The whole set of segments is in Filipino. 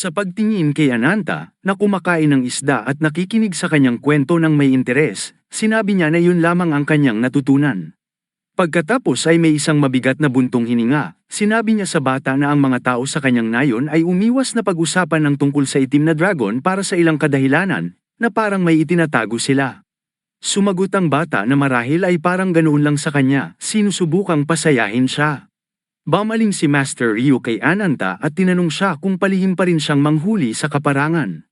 Sa pagtingin kay Ananta, na kumakain ng isda at nakikinig sa kanyang kwento ng may interes, sinabi niya na yun lamang ang kanyang natutunan. Pagkatapos ay may isang mabigat na buntong hininga, sinabi niya sa bata na ang mga tao sa kanyang nayon ay umiwas na pag-usapan ng tungkol sa itim na dragon para sa ilang kadahilanan, na parang may itinatago sila. Sumagot ang bata na marahil ay parang ganoon lang sa kanya, sinusubukang pasayahin siya. Bamaling si Master Ryu kay Ananta at tinanong siya kung palihim pa rin siyang manghuli sa kaparangan.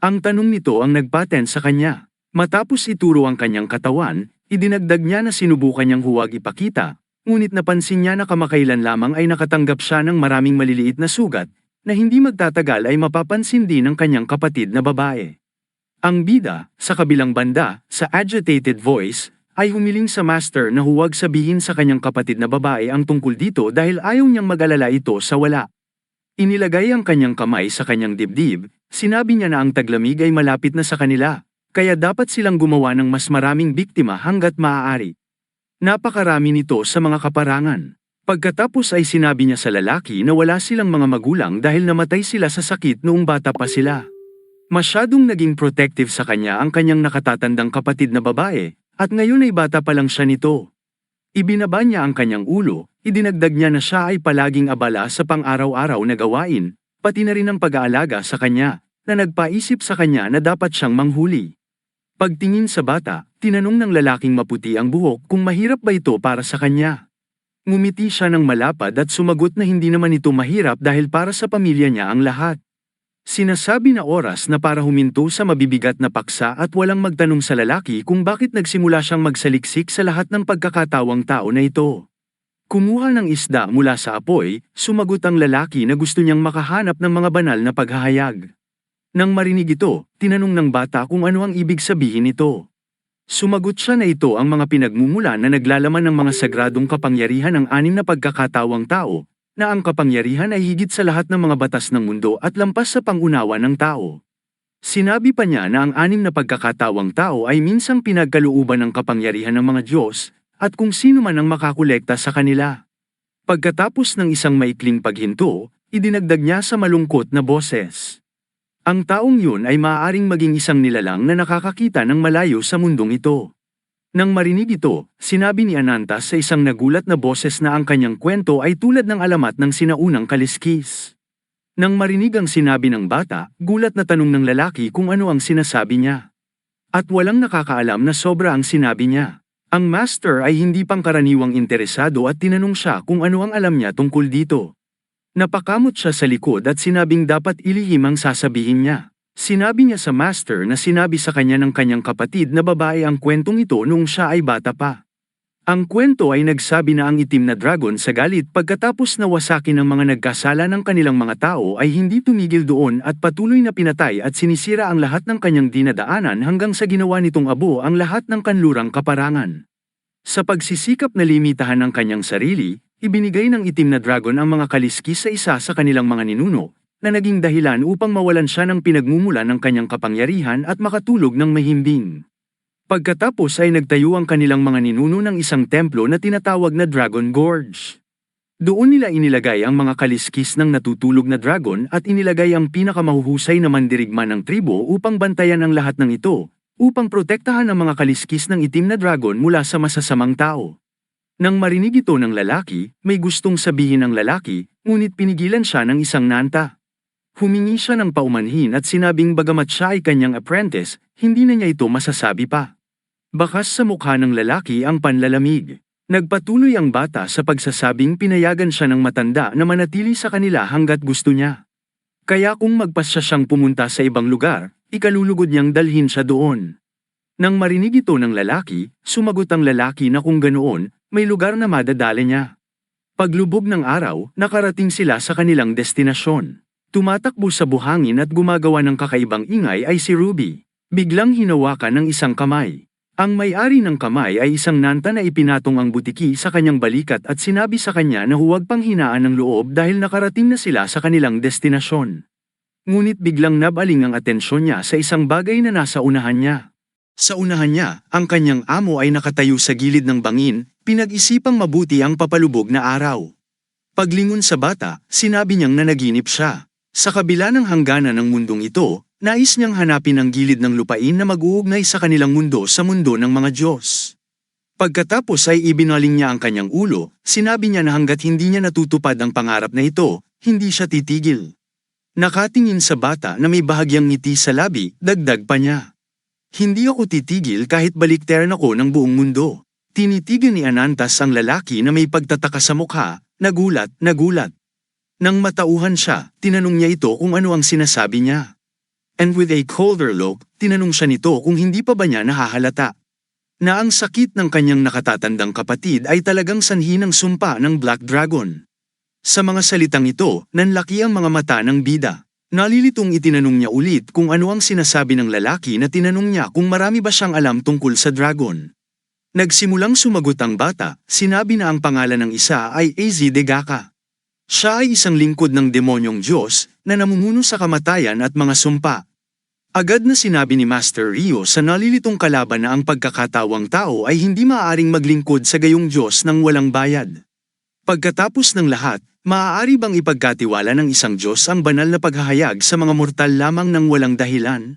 Ang tanong nito ang nagpaten sa kanya. Matapos ituro ang kanyang katawan, idinagdag niya na sinubukan niyang huwag ipakita, ngunit napansin niya na kamakailan lamang ay nakatanggap siya ng maraming maliliit na sugat, na hindi magtatagal ay mapapansin din ng kanyang kapatid na babae. Ang bida, sa kabilang banda, sa agitated voice, ay humiling sa master na huwag sabihin sa kanyang kapatid na babae ang tungkol dito dahil ayaw niyang mag-alala ito sa wala. Inilagay ang kanyang kamay sa kanyang dibdib, sinabi niya na ang taglamig ay malapit na sa kanila, kaya dapat silang gumawa ng mas maraming biktima hanggat maaari. Napakarami nito sa mga kaparangan. Pagkatapos ay sinabi niya sa lalaki na wala silang mga magulang dahil namatay sila sa sakit noong bata pa sila. Masyadong naging protective sa kanya ang kanyang nakatatandang kapatid na babae, at ngayon ay bata pa lang siya nito. Ibinaba niya ang kanyang ulo, idinagdag niya na siya ay palaging abala sa pang-araw-araw na gawain, pati na rin ang pag-aalaga sa kanya, na nagpaisip sa kanya na dapat siyang manghuli. Pagtingin sa bata, tinanong ng lalaking maputi ang buhok kung mahirap ba ito para sa kanya. Ngumiti siya ng malapad at sumagot na hindi naman ito mahirap dahil para sa pamilya niya ang lahat. Sinasabi na oras na para huminto sa mabibigat na paksa at walang magtanong sa lalaki kung bakit nagsimula siyang magsaliksik sa lahat ng pagkakatawang tao na ito. Kumuha ng isda mula sa apoy, sumagot ang lalaki na gusto niyang makahanap ng mga banal na paghahayag. Nang marinig ito, tinanong ng bata kung ano ang ibig sabihin nito. Sumagot siya na ito ang mga pinagmumula na naglalaman ng mga sagradong kapangyarihan ng anim na pagkakatawang tao, na ang kapangyarihan ay higit sa lahat ng mga batas ng mundo at lampas sa pangunawa ng tao. Sinabi pa niya na ang anim na pagkakatawang tao ay minsang pinagkalooban ng kapangyarihan ng mga Diyos, at kung sino man ang makakolekta sa kanila. Pagkatapos ng isang maikling paghinto, idinagdag niya sa malungkot na boses. Ang taong yun ay maaaring maging isang nilalang na nakakakita ng malayo sa mundong ito. Nang marinig ito, sinabi ni Anantas sa isang nagulat na boses na ang kanyang kwento ay tulad ng alamat ng sinaunang kaliskis. Nang marinig ang sinabi ng bata, gulat na tanong ng lalaki kung ano ang sinasabi niya. At walang nakakaalam na sobra ang sinabi niya. Ang master ay hindi pangkaraniwang interesado at tinanong siya kung ano ang alam niya tungkol dito. Napakamot siya sa likod at sinabing dapat ilihim ang sasabihin niya. Sinabi niya sa master na sinabi sa kanya ng kanyang kapatid na babae ang kwentong ito noong siya ay bata pa. Ang kwento ay nagsabi na ang itim na dragon sa galit pagkatapos na wasakin ng mga nagkasala ng kanilang mga tao ay hindi tumigil doon at patuloy na pinatay at sinisira ang lahat ng kanyang dinadaanan hanggang sa ginawa nitong abo ang lahat ng kanlurang kaparangan. Sa pagsisikap na limitahan ng kanyang sarili, ibinigay ng itim na dragon ang mga kaliskis sa isa sa kanilang mga ninuno, na naging dahilan upang mawalan siya ng pinagmumula ng kanyang kapangyarihan at makatulog ng mahimbing. Pagkatapos ay nagtayo ang kanilang mga ninuno ng isang templo na tinatawag na Dragon Gorge. Doon nila inilagay ang mga kaliskis ng natutulog na dragon at inilagay ang pinakamahuhusay na mandirigma ng tribo upang bantayan ang lahat ng ito, upang protektahan ang mga kaliskis ng itim na dragon mula sa masasamang tao. Nang marinig ito ng lalaki, may gustong sabihin ng lalaki, ngunit pinigilan siya ng isang nanta. Humingi siya ng paumanhin at sinabing bagamat siya ay kanyang apprentice, hindi na niya ito masasabi pa. Bakas sa mukha ng lalaki ang panlalamig. Nagpatuloy ang bata sa pagsasabing pinayagan siya ng matanda na manatili sa kanila hanggat gusto niya. Kaya kung magpasya siyang pumunta sa ibang lugar, ikalulugod niyang dalhin siya doon. Nang marinig ito ng lalaki, sumagot ang lalaki na kung ganoon, may lugar na madadala niya. Paglubog ng araw, nakarating sila sa kanilang destinasyon. Tumatakbo sa buhangin at gumagawa ng kakaibang ingay ay si Ruby. Biglang hinawakan ng isang kamay. Ang may-ari ng kamay ay isang nanta na ipinatong ang butiki sa kanyang balikat at sinabi sa kanya na huwag pang hinaan ng loob dahil nakarating na sila sa kanilang destinasyon. Ngunit biglang nabaling ang atensyon niya sa isang bagay na nasa unahan niya. Sa unahan niya, ang kanyang amo ay nakatayo sa gilid ng bangin, pinag-isipang mabuti ang papalubog na araw. Paglingon sa bata, sinabi niyang nanaginip siya. Sa kabila ng hangganan ng mundong ito, nais niyang hanapin ang gilid ng lupain na mag-uugnay sa kanilang mundo sa mundo ng mga Diyos. Pagkatapos ay ibinaling niya ang kanyang ulo, sinabi niya na hanggat hindi niya natutupad ang pangarap na ito, hindi siya titigil. Nakatingin sa bata na may bahagyang ngiti sa labi, dagdag pa niya. Hindi ako titigil kahit baliktaran ako ng buong mundo. Tinitigan ni Anantas ang lalaki na may pagtataka sa mukha, nagulat, nagulat. Nang matauhan siya, tinanong niya ito kung ano ang sinasabi niya. And with a colder look, tinanong siya nito kung hindi pa ba niya nahahalata. Na ang sakit ng kanyang nakatatandang kapatid ay talagang sanhi ng sumpa ng Black Dragon. Sa mga salitang ito, nanlaki ang mga mata ng bida. Nalilitong itinanong niya ulit kung ano ang sinasabi ng lalaki na tinanong niya kung marami ba siyang alam tungkol sa dragon. Nagsimulang sumagot ang bata, sinabi na ang pangalan ng isa ay Az Degaka. Siya ay isang lingkod ng demonyong Diyos na namumuno sa kamatayan at mga sumpa. Agad na sinabi ni Master Rio sa nalilitong kalaban na ang pagkakatawang tao ay hindi maaaring maglingkod sa gayong Diyos ng walang bayad. Pagkatapos ng lahat, maaari bang ipagkatiwala ng isang Diyos ang banal na paghahayag sa mga mortal lamang ng walang dahilan?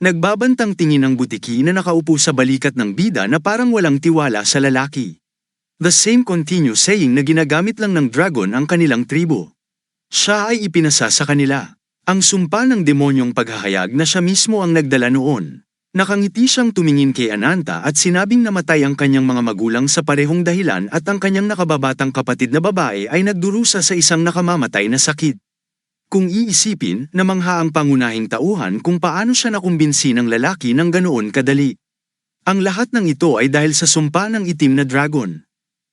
Nagbabantang tingin ang butiki na nakaupo sa balikat ng bida na parang walang tiwala sa lalaki. The same continue saying na ginagamit lang ng dragon ang kanilang tribo. Siya ay ipinasa sa kanila. Ang sumpa ng demonyong paghahayag na siya mismo ang nagdala noon. Nakangiti siyang tumingin kay Ananta at sinabing namatay ang kanyang mga magulang sa parehong dahilan at ang kanyang nakababatang kapatid na babae ay nagdurusa sa isang nakamamatay na sakit. Kung iisipin, namangha ang pangunahing tauhan kung paano siya nakumbinsi ng lalaki ng ganoon kadali. Ang lahat ng ito ay dahil sa sumpa ng itim na dragon.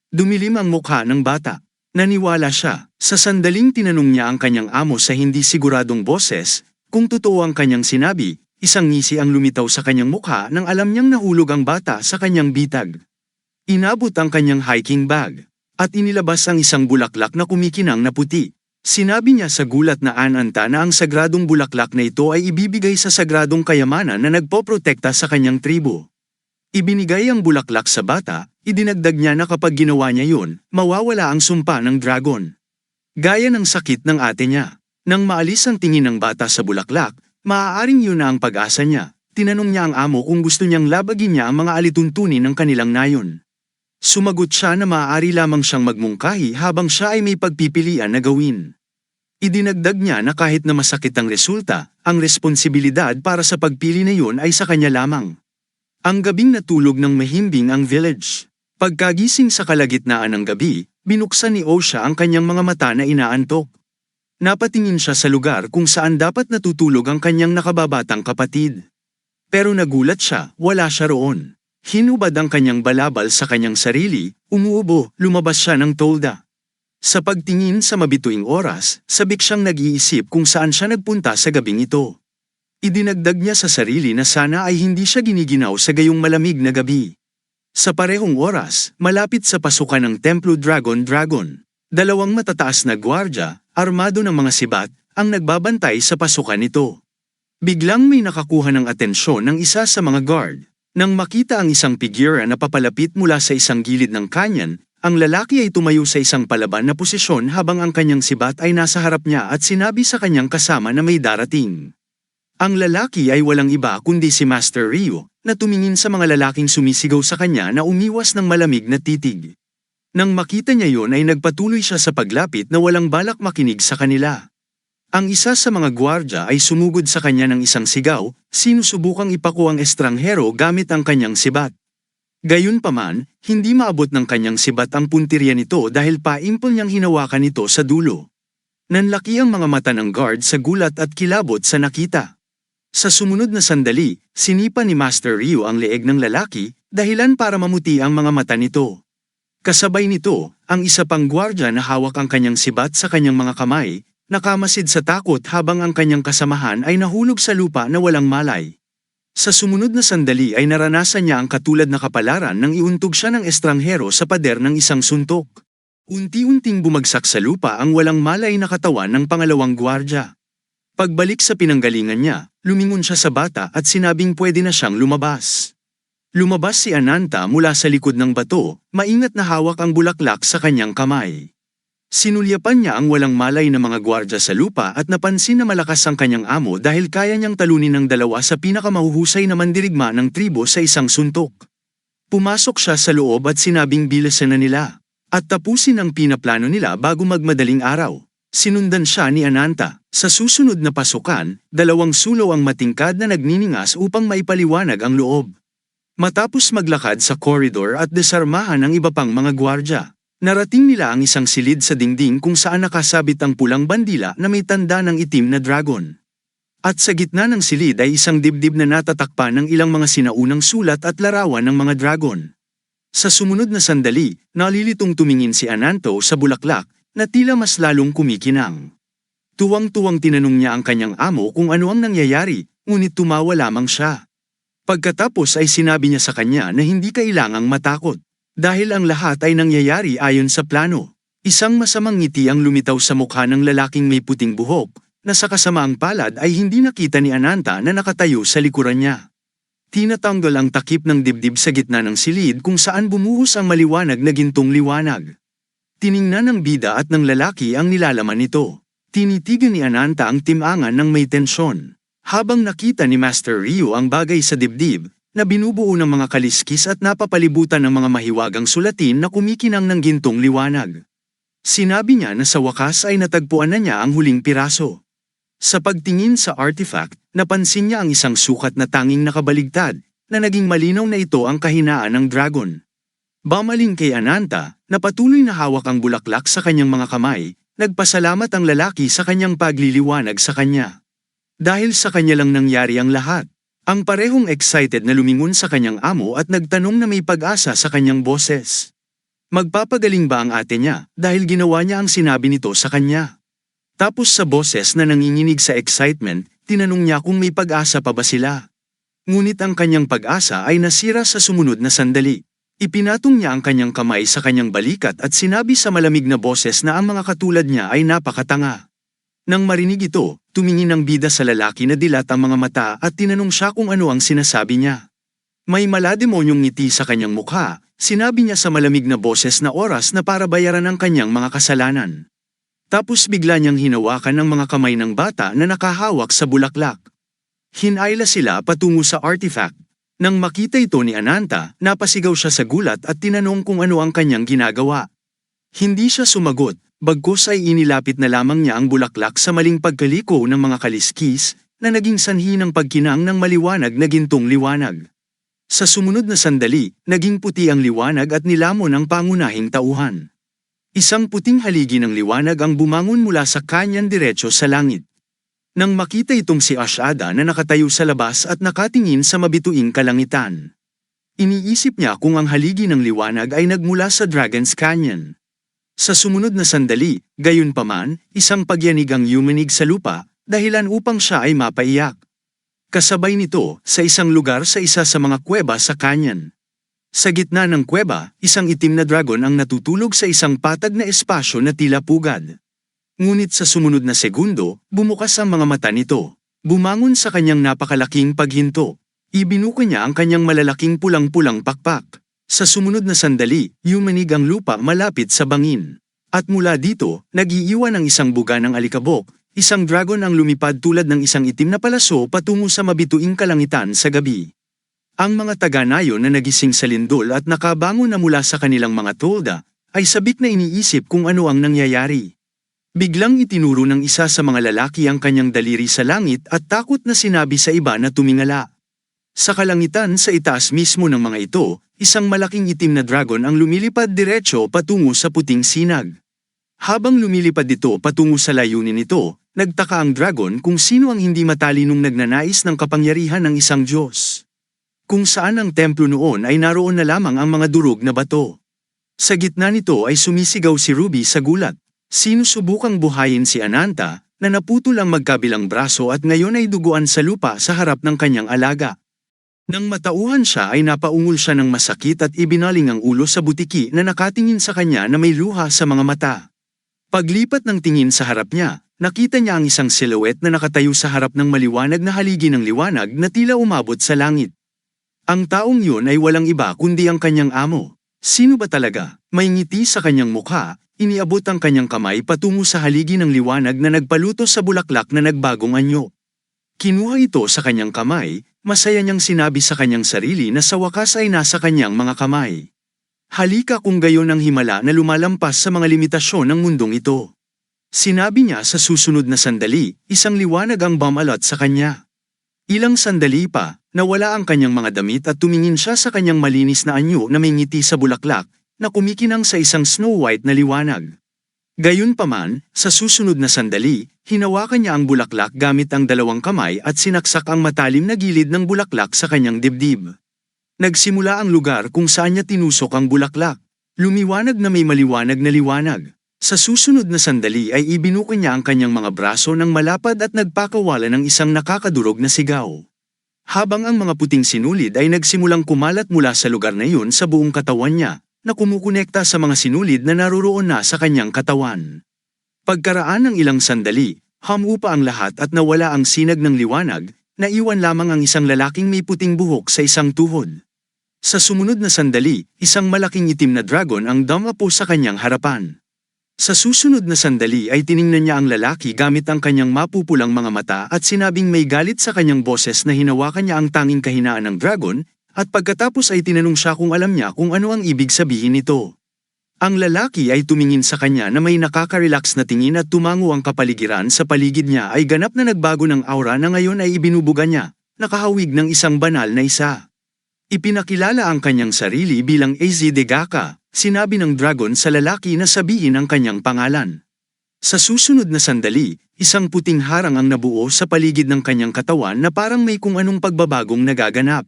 Dumilim ang mukha ng bata. Naniwala siya, sa sandaling tinanong niya ang kanyang amo sa hindi siguradong boses, kung totoo ang kanyang sinabi, isang ngisi ang lumitaw sa kanyang mukha nang alam niyang nahulog ang bata sa kanyang bitag. Inabot ang kanyang hiking bag, at inilabas ang isang bulaklak na kumikinang na puti. Sinabi niya sa gulat na ananta na ang sagradong bulaklak na ito ay ibibigay sa sagradong kayamanan na nagpoprotekta sa kanyang tribo. Ibinigay ang bulaklak sa bata, idinagdag niya na kapag ginawa niya yun, mawawala ang sumpa ng dragon. Gaya ng sakit ng ate niya. Nang maalis ang tingin ng bata sa bulaklak, maaaring yun na ang pag-asa niya. Tinanong niya ang amo kung gusto niyang labagin niya ang mga alituntunin ng kanilang nayon. Sumagot siya na maaari lamang siyang magmungkahi habang siya ay may pagpipilian na gawin. Idinagdag niya na kahit na masakit ang resulta, ang responsibilidad para sa pagpili na yun ay sa kanya lamang. Ang gabing natulog ng mahimbing ang village. Pagkagising sa kalagitnaan ng gabi, binuksan ni Osha ang kanyang mga mata na inaantok. Napatingin siya sa lugar kung saan dapat natutulog ang kanyang nakababatang kapatid. Pero nagulat siya, wala siya roon. Hinubad ang kanyang balabal sa kanyang sarili, umuubo, lumabas siya ng tolda. Sa pagtingin sa mabituing oras, sabik siyang nag-iisip kung saan siya nagpunta sa gabing ito. Idinagdag niya sa sarili na sana ay hindi siya giniginaw sa gayong malamig na gabi. Sa parehong oras, malapit sa pasukan ng Templo Dragon Dragon, dalawang matataas na gwardya, armado ng mga sibat, ang nagbabantay sa pasukan nito. Biglang may nakakuha ng atensyon ng isa sa mga guard. Nang makita ang isang figura na papalapit mula sa isang gilid ng kanyan, ang lalaki ay tumayo sa isang palaban na posisyon habang ang kanyang sibat ay nasa harap niya at sinabi sa kanyang kasama na may darating. Ang lalaki ay walang iba kundi si Master Rio, na tumingin sa mga lalaking sumisigaw sa kanya na umiwas ng malamig na titig. Nang makita niya yon ay nagpatuloy siya sa paglapit na walang balak makinig sa kanila. Ang isa sa mga gwardya ay sumugod sa kanya ng isang sigaw, sinusubukang ipako ang estranghero gamit ang kanyang sibat. Gayunpaman, hindi maabot ng kanyang sibat ang puntirya nito dahil paimpol niyang hinawakan ito sa dulo. Nanlaki ang mga mata ng guard sa gulat at kilabot sa nakita. Sa sumunod na sandali, sinipa ni Master Ryu ang leeg ng lalaki, dahilan para mamuti ang mga mata nito. Kasabay nito, ang isa pang gwardya na hawak ang kanyang sibat sa kanyang mga kamay, nakamasid sa takot habang ang kanyang kasamahan ay nahulog sa lupa na walang malay. Sa sumunod na sandali ay naranasan niya ang katulad na kapalaran nang iuntog siya ng estranghero sa pader ng isang suntok. Unti-unting bumagsak sa lupa ang walang malay na katawan ng pangalawang gwardya. Pagbalik sa pinanggalingan niya, lumingon siya sa bata at sinabing pwede na siyang lumabas. Lumabas si Ananta mula sa likod ng bato, maingat na hawak ang bulaklak sa kanyang kamay. Sinulyapan niya ang walang malay na mga gwardya sa lupa at napansin na malakas ang kanyang amo dahil kaya niyang talunin ng dalawa sa pinakamahuhusay na mandirigma ng tribo sa isang suntok. Pumasok siya sa loob at sinabing bilasan na nila. At tapusin ang pinaplano nila bago magmadaling araw. Sinundan siya ni Ananta. Sa susunod na pasukan, dalawang sulo ang matingkad na nagniningas upang maipaliwanag ang loob. Matapos maglakad sa koridor at desarmahan ang iba pang mga gwardya, narating nila ang isang silid sa dingding kung saan nakasabit ang pulang bandila na may tanda ng itim na dragon. At sa gitna ng silid ay isang dibdib na natatakpan ng ilang mga sinaunang sulat at larawan ng mga dragon. Sa sumunod na sandali, nalilitong tumingin si Ananto sa bulaklak na tila mas lalong kumikinang. Tuwang-tuwang tinanong niya ang kanyang amo kung ano ang nangyayari, ngunit tumawa lamang siya. Pagkatapos ay sinabi niya sa kanya na hindi kailangang matakot. Dahil ang lahat ay nangyayari ayon sa plano. Isang masamang ngiti ang lumitaw sa mukha ng lalaking may puting buhok, na sa kasamaang palad ay hindi nakita ni Ananta na nakatayo sa likuran niya. Tinatanggal ang takip ng dibdib sa gitna ng silid kung saan bumuhos ang maliwanag na gintong liwanag. Tiningnan ng bida at ng lalaki ang nilalaman nito. Tinitigan ni Ananta ang timangan ng may tensyon. Habang nakita ni Master Ryu ang bagay sa dibdib, na binubuo ng mga kaliskis at napapalibutan ng mga mahiwagang sulatin na kumikinang ng gintong liwanag. Sinabi niya na sa wakas ay natagpuan na niya ang huling piraso. Sa pagtingin sa artifact, napansin niya ang isang sukat na tanging nakabaligtad, na naging malinaw na ito ang kahinaan ng dragon. Bamaling kay Ananta, na patuloy na hawak ang bulaklak sa kanyang mga kamay, nagpasalamat ang lalaki sa kanyang pagliliwanag sa kanya. Dahil sa kanya lang nangyari ang lahat. Ang parehong excited na lumingon sa kanyang amo at nagtanong na may pag-asa sa kanyang boses. Magpapagaling ba ang ate niya dahil ginawa niya ang sinabi nito sa kanya? Tapos sa boses na nanginginig sa excitement, tinanong niya kung may pag-asa pa ba sila. Ngunit ang kanyang pag-asa ay nasira sa sumunod na sandali. Ipinatong niya ang kanyang kamay sa kanyang balikat at sinabi sa malamig na boses na ang mga katulad niya ay napakatanga. Nang marinig ito, tumingin ang bida sa lalaki na dilat ang mga mata at tinanong siya kung ano ang sinasabi niya. May malademonyong ngiti sa kanyang mukha, sinabi niya sa malamig na boses na oras na para bayaran ang kanyang mga kasalanan. Tapos bigla niyang hinawakan ng mga kamay ng bata na nakahawak sa bulaklak. Hinayla sila patungo sa artifact. Nang makita ito ni Ananta, napasigaw siya sa gulat at tinanong kung ano ang kanyang ginagawa. Hindi siya sumagot, bagkus ay inilapit na lamang niya ang bulaklak sa maling pagkaliko ng mga kaliskis, na naging sanhi ng pagkinang ng maliwanag na gintong liwanag. Sa sumunod na sandali, naging puti ang liwanag at nilamon ang pangunahing tauhan. Isang puting haligi ng liwanag ang bumangon mula sa kanyan diretso sa langit. Nang makita itong si Ashada na nakatayo sa labas at nakatingin sa mabituing kalangitan. Iniisip niya kung ang haligi ng liwanag ay nagmula sa Dragon's Canyon. Sa sumunod na sandali, gayon paman, isang pagyanig ang yumanig sa lupa, dahilan upang siya ay mapaiyak. Kasabay nito, sa isang lugar sa isa sa mga kuweba sa canyon. Sa gitna ng kuweba, isang itim na dragon ang natutulog sa isang patag na espasyo na tila pugad. Ngunit sa sumunod na segundo, bumukas ang mga mata nito. Bumangon sa kanyang napakalaking paghinto. Ibinuka niya ang kanyang malalaking pulang-pulang pakpak. Sa sumunod na sandali, yumanig ang lupa malapit sa bangin. At mula dito, nagiiwan ang isang buga ng alikabok, isang dragon ang lumipad tulad ng isang itim na palaso patungo sa mabituing kalangitan sa gabi. Ang mga taga-nayo na nagising sa lindol at nakabangon na mula sa kanilang mga tolda, ay sabik na iniisip kung ano ang nangyayari. Biglang itinuro ng isa sa mga lalaki ang kanyang daliri sa langit at takot na sinabi sa iba na tumingala. Sa kalangitan sa itaas mismo ng mga ito, isang malaking itim na dragon ang lumilipad diretso patungo sa puting sinag. Habang lumilipad ito patungo sa layunin nito, nagtaka ang dragon kung sino ang hindi matalinong nagnanais ng kapangyarihan ng isang Diyos. Kung saan ang templo noon ay naroon na lamang ang mga durog na bato. Sa gitna nito ay sumisigaw si Ruby sa gulat. Sinusubukang buhayin si Ananta, na naputol ang magkabilang braso at ngayon ay duguan sa lupa sa harap ng kanyang alaga. Nang matauhan siya ay napaungol siya ng masakit at ibinaling ang ulo sa butiki na nakatingin sa kanya na may luha sa mga mata. Paglipat ng tingin sa harap niya, nakita niya ang isang silhouette na nakatayo sa harap ng maliwanag na haligi ng liwanag na tila umabot sa langit. Ang taong yun ay walang iba kundi ang kanyang amo. Sino ba talaga? May ngiti sa kanyang mukha, iniabot ang kanyang kamay patungo sa haligi ng liwanag na nagpaluto sa bulaklak na nagbagong anyo. Kinuha ito sa kanyang kamay, masaya niyang sinabi sa kanyang sarili na sa wakas ay nasa kanyang mga kamay. Halika kung gayon ang himala na lumalampas sa mga limitasyon ng mundong ito. Sinabi niya sa susunod na sandali, isang liwanag ang bumalot sa kanya. Ilang sandali pa, nawala ang kanyang mga damit at tumingin siya sa kanyang malinis na anyo na may ngiti sa bulaklak, na kumikinang sa isang snow white na liwanag. Gayunpaman, sa susunod na sandali, hinawakan niya ang bulaklak gamit ang dalawang kamay at sinaksak ang matalim na gilid ng bulaklak sa kanyang dibdib. Nagsimula ang lugar kung saan niya tinusok ang bulaklak. Lumiwanag na may maliwanag na liwanag. Sa susunod na sandali ay ibinuko niya ang kanyang mga braso ng malapad at nagpakawala ng isang nakakadurog na sigaw. Habang ang mga puting sinulid ay nagsimulang kumalat mula sa lugar na iyon sa buong katawan niya, na kumukonekta sa mga sinulid na naroroon na sa kanyang katawan. Pagkaraan ng ilang sandali, hamupa ang lahat at nawala ang sinag ng liwanag, naiwan lamang ang isang lalaking may puting buhok sa isang tuhod. Sa sumunod na sandali, isang malaking itim na dragon ang damapo sa kanyang harapan. Sa susunod na sandali ay tiningnan niya ang lalaki gamit ang kanyang mapupulang mga mata at sinabing may galit sa kanyang boses na hinawakan niya ang tanging kahinaan ng dragon, at pagkatapos ay tinanong siya kung alam niya kung ano ang ibig sabihin nito. Ang lalaki ay tumingin sa kanya na may nakaka-relax na tingin at tumango ang kapaligiran sa paligid niya ay ganap na nagbago ng aura na ngayon ay ibinubuga niya, nakahawig ng isang banal na isa. Ipinakilala ang kanyang sarili bilang AZ Degaka, sinabi ng dragon sa lalaki na sabihin ang kanyang pangalan. Sa susunod na sandali, isang puting harang ang nabuo sa paligid ng kanyang katawan na parang may kung anong pagbabagong nagaganap.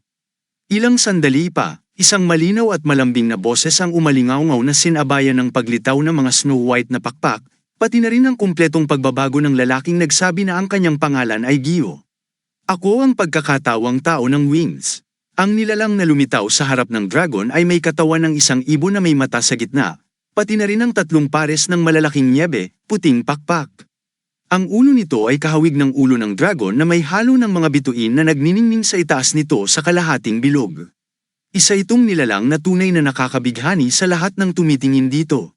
Ilang sandali pa, isang malinaw at malambing na boses ang umalingaw na sinabayan ng paglitaw ng mga snow white na pakpak, pati na rin ang kumpletong pagbabago ng lalaking nagsabi na ang kanyang pangalan ay Gio. Ako ang pagkakatawang tao ng wings. Ang nilalang na lumitaw sa harap ng dragon ay may katawan ng isang ibon na may mata sa gitna, pati na rin ang tatlong pares ng malalaking niebe, puting pakpak. Ang ulo nito ay kahawig ng ulo ng dragon na may halo ng mga bituin na nagniningning sa itaas nito sa kalahating bilog. Isa itong nilalang na tunay na nakakabighani sa lahat ng tumitingin dito.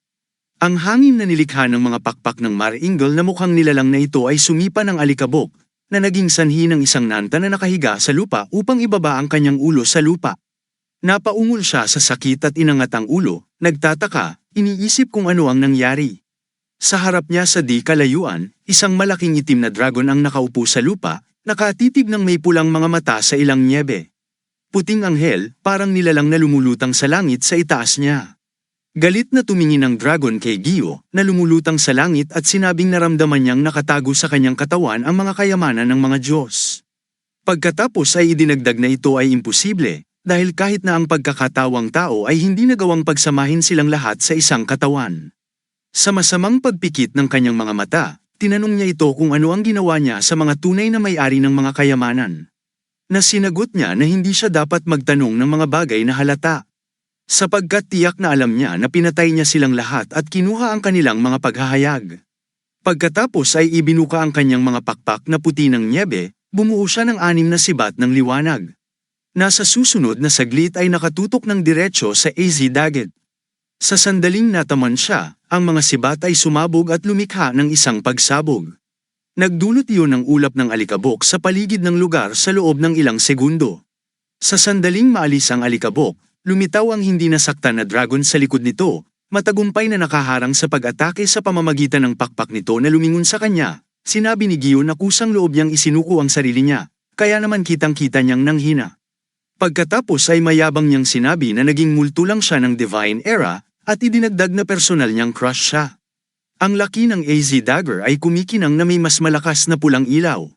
Ang hangin na nilikha ng mga pakpak ng Maringle na mukhang nilalang na ito ay sumipa ng alikabok, na naging sanhi ng isang nanta na nakahiga sa lupa upang ibaba ang kanyang ulo sa lupa. Napaungol siya sa sakit at inangat ang ulo, nagtataka, iniisip kung ano ang nangyari. Sa harap niya sa di kalayuan, isang malaking itim na dragon ang nakaupo sa lupa, nakatitig ng may pulang mga mata sa ilang niebe. Puting anghel, parang nilalang na lumulutang sa langit sa itaas niya. Galit na tumingin ang dragon kay Gio, na lumulutang sa langit at sinabing naramdaman niyang nakatago sa kanyang katawan ang mga kayamanan ng mga Diyos. Pagkatapos ay idinagdag na ito ay imposible, dahil kahit na ang pagkakatawang tao ay hindi nagawang pagsamahin silang lahat sa isang katawan. Sa masamang pagpikit ng kanyang mga mata, tinanong niya ito kung ano ang ginawa niya sa mga tunay na may-ari ng mga kayamanan. Na sinagot niya na hindi siya dapat magtanong ng mga bagay na halata. Sapagkat tiyak na alam niya na pinatay niya silang lahat at kinuha ang kanilang mga paghahayag. Pagkatapos ay ibinuka ang kanyang mga pakpak na puti ng niebe, bumuo siya ng anim na sibat ng liwanag. Nasa susunod na saglit ay nakatutok ng diretsyo sa AZ Daggett. Sa sandaling nataman siya, ang mga sibat ay sumabog at lumikha ng isang pagsabog. Nagdulot iyon ng ulap ng alikabok sa paligid ng lugar sa loob ng ilang segundo. Sa sandaling maalis ang alikabok, lumitaw ang hindi nasaktan na dragon sa likod nito, matagumpay na nakaharang sa pag-atake sa pamamagitan ng pakpak nito na lumingon sa kanya. Sinabi ni Gio na kusang loob niyang isinuko ang sarili niya, kaya naman kitang-kita niyang nanghina. Pagkatapos ay mayabang niyang sinabi na naging multo lang siya ng Divine Era, at idinagdag na personal niyang crush siya. Ang laki ng AZ Dagger ay kumikinang na may mas malakas na pulang ilaw.